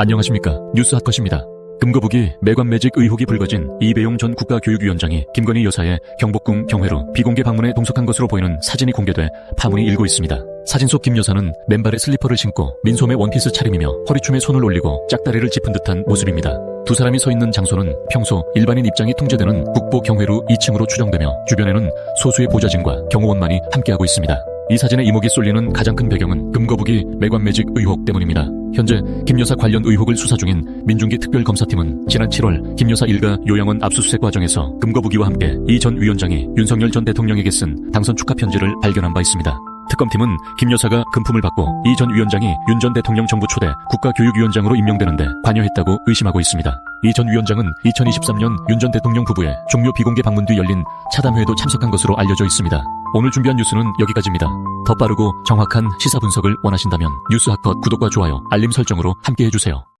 안녕하십니까. 뉴스 핫컷입니다. 금거북이 매관매직 의혹이 불거진 이배용 전 국가교육위원장이 김건희 여사의 경복궁 경회로 비공개 방문에 동석한 것으로 보이는 사진이 공개돼 파문이 일고 있습니다. 사진 속 김 여사는 맨발에 슬리퍼를 신고 민소매 원피스 차림이며 허리춤에 손을 올리고 짝다리를 짚은 듯한 모습입니다. 두 사람이 서 있는 장소는 평소 일반인 입장이 통제되는 국보 경회루 2층으로 추정되며 주변에는 소수의 보좌진과 경호원만이 함께하고 있습니다. 이 사진의 이목이 쏠리는 가장 큰 배경은 금거북이 매관매직 의혹 때문입니다. 현재 김 여사 관련 의혹을 수사 중인 민중기 특별검사팀은 지난 7월 김 여사 일가 요양원 압수수색 과정에서 금거북이와 함께 이 전 위원장이 윤석열 전 대통령에게 쓴 당선 축하 편지를 발견한 바 있습니다. 특검팀은 김 여사가 금품을 받고 이 전 위원장이 윤 전 대통령 정부 초대 국가교육위원장으로 임명되는데 관여했다고 의심하고 있습니다. 이 전 위원장은 2023년 윤 전 대통령 부부의 종묘 비공개 방문 뒤 열린 차담회에도 참석한 것으로 알려져 있습니다. 오늘 준비한 뉴스는 여기까지입니다. 더 빠르고 정확한 시사 분석을 원하신다면 뉴스 핫컷 구독과 좋아요, 알림 설정으로 함께 해주세요.